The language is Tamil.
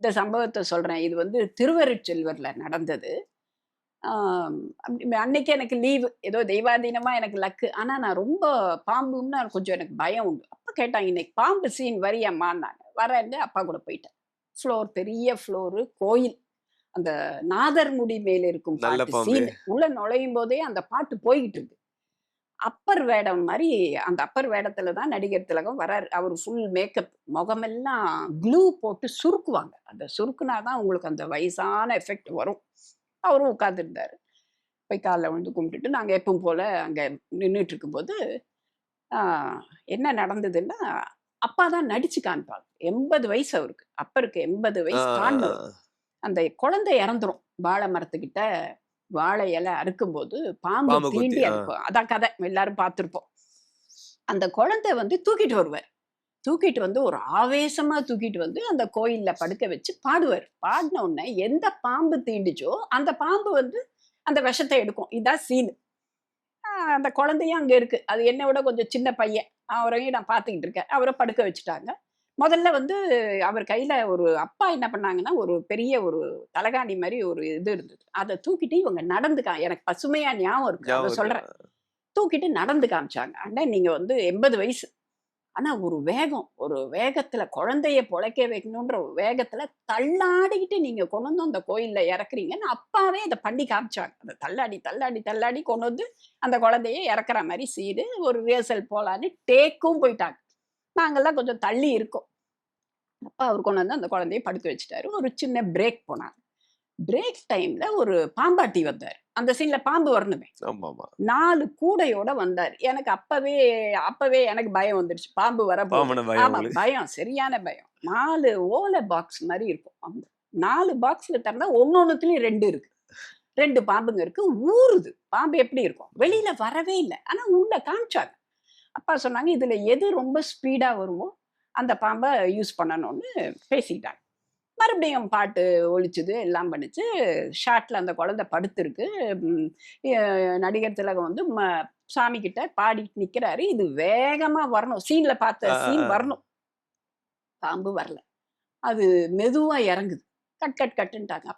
இந்த சம்பவத்தை சொல்றேன். இது வந்து திருவருட்செல்வர்ல நடந்தது. அன்னைக்கு எனக்கு லீவு ஏதோ தெய்வாதீனமா எனக்கு லக்கு ஆனா நான் ரொம்ப பாம்புன்னா கொஞ்சம் எனக்கு பயம் உண்டு. அப்ப கேட்டாங்க இன்னைக்கு பாம்பு சீன் வரியம்மான்னாங்க வரேன்னு அப்பா கூட போயிட்டேன். ஃப்ளோர் பெரிய ஃப்ளோரு கோயில். அந்த நாதர் முடி மேல இருக்கும் பாட்டு. சீன் உள்ள நுழையும் போதே அந்த பாட்டு போய்கிட்டு இருக்கு. அப்பர் வேடம் மாதிரி அந்த அப்பர் வேடத்துல தான் நடிகர் திலகம் வராரு. அவர் ஃபுல் மேக்கப் முகமெல்லாம் க்ளூ போட்டு சுருக்குவாங்க. அந்த சுருக்குனா தான் உங்களுக்கு அந்த வயசான எஃபெக்ட் வரும். அவரும் உட்காந்துருந்தாரு போய் காலைல விழுந்து கும்பிட்டுட்டு நாங்கள் எப்பவும் போல அங்கே நின்றுட்டு இருக்கும்போது ஆஹ், என்ன நடந்ததுன்னா அப்பா தான் நடிச்சு காமிப்பாங்க எண்பது வயசு அவருக்கு. அப்பருக்கு எண்பது வயசு தாண்டவர். அந்த குழந்தை இறந்துரும். வாழை மரத்துக்கிட்ட வாழை இலை அறுக்கும்போது பாம்பு தீண்டி. அறுக்கும். அதான் கதை. எல்லாரும் பார்த்துருப்போம். அந்த குழந்தை வந்து தூக்கிட்டு வருவார். தூக்கிட்டு வந்து ஒரு ஆவேசமா தூக்கிட்டு வந்து அந்த கோயில்ல படுக்க வச்சு பாடுவார். பாடின உடனே எந்த பாம்பு தீண்டுச்சோ அந்த பாம்பு வந்து அந்த விஷத்தை எடுக்கும். இதான் சீனு. அந்த குழந்தையும் அங்க இருக்கு. அது என்னை விட கொஞ்சம் சின்ன பையன். அவரையும் நான் பார்த்துக்கிட்டு இருக்கேன். அவரை படுக்க வச்சுட்டாங்க. முதல்ல வந்து அவர் கையில ஒரு அப்பா என்ன பண்ணாங்கன்னா ஒரு பெரிய ஒரு தலகாணி மாதிரி ஒரு இது இருந்தது. அதை தூக்கிட்டு இவங்க நடந்துக்கா எனக்கு பசுமையா ஞாபகம் இருக்கு. அதை சொல்றேன். தூக்கிட்டு நடந்து காமிச்சாங்க. அண்ணா நீங்க வந்து எண்பது வயசு. ஆனா ஒரு வேகம் ஒரு வேகத்துல குழந்தைய பொழைக்க வைக்கணுன்ற ஒரு வேகத்துல தள்ளாடிக்கிட்டு நீங்க கொண்டு வந்து அந்த கோயில்ல இறக்குறீங்கன்னு அப்பாவே அதை பண்ணி காமிச்சாங்க. அந்த தள்ளாடி தள்ளாடி தள்ளாடி கொண்டு வந்து அந்த குழந்தைய இறக்குற மாதிரி சீடு ஒரு ரிஹர்சல் போலான்னு டேக்கும் போயிட்டாங்க. நாங்கெல்லாம் கொஞ்சம் தள்ளி இருக்கோம். அப்பா அவர் கொண்டு வந்து அந்த குழந்தைய படுக்க வச்சுட்டாரு. ஒரு சின்ன பிரேக் போனாங்க. பிரேக் டைம்ல ஒரு பாம்பாட்டி வந்தார். அந்த சீன்ல பாம்பு வரணுமே. நாலு கூடையோட வந்தார். எனக்கு அப்பவே அப்பவே எனக்கு பயம் வந்துருச்சு. பாம்பு வர ஆமா. பயம் சரியான பயம். நாலு ஓலை பாக்ஸ் மாதிரி இருக்கும். நாலு பாக்ஸ்ல திறந்தா ஒன்னொன்னுத்துலயும் ரெண்டு இருக்கு. ரெண்டு பாம்புங்க இருக்கு. ஊறுது. பாம்பு எப்படி இருக்கும்? வெளியில வரவே இல்லை. ஆனா உள்ள காமிச்சாங்க. அப்பா சொன்னாங்க இதுல எது ரொம்ப ஸ்பீடா வருமோ அந்த பாம்பை யூஸ் பண்ணணும்னு பேசிக்கிட்டாங்க மறுபடியும் பாட்டு ஒழிச்சுது எல்லாம் பண்ணிச்சு. ஷார்ட்ல அந்த குழந்தை படுத்திருக்கு. நடிகர் திலகம் வந்து ம- சாமி கிட்ட பாடிட்டு நிக்கிறாரு. இது வேகமா வரணும். சீன்ல பார்த்த சீன். வரணும். பாம்பு வரல. அது மெதுவா இறங்குது. Cut cut கட்டுன்ட்டாங்க.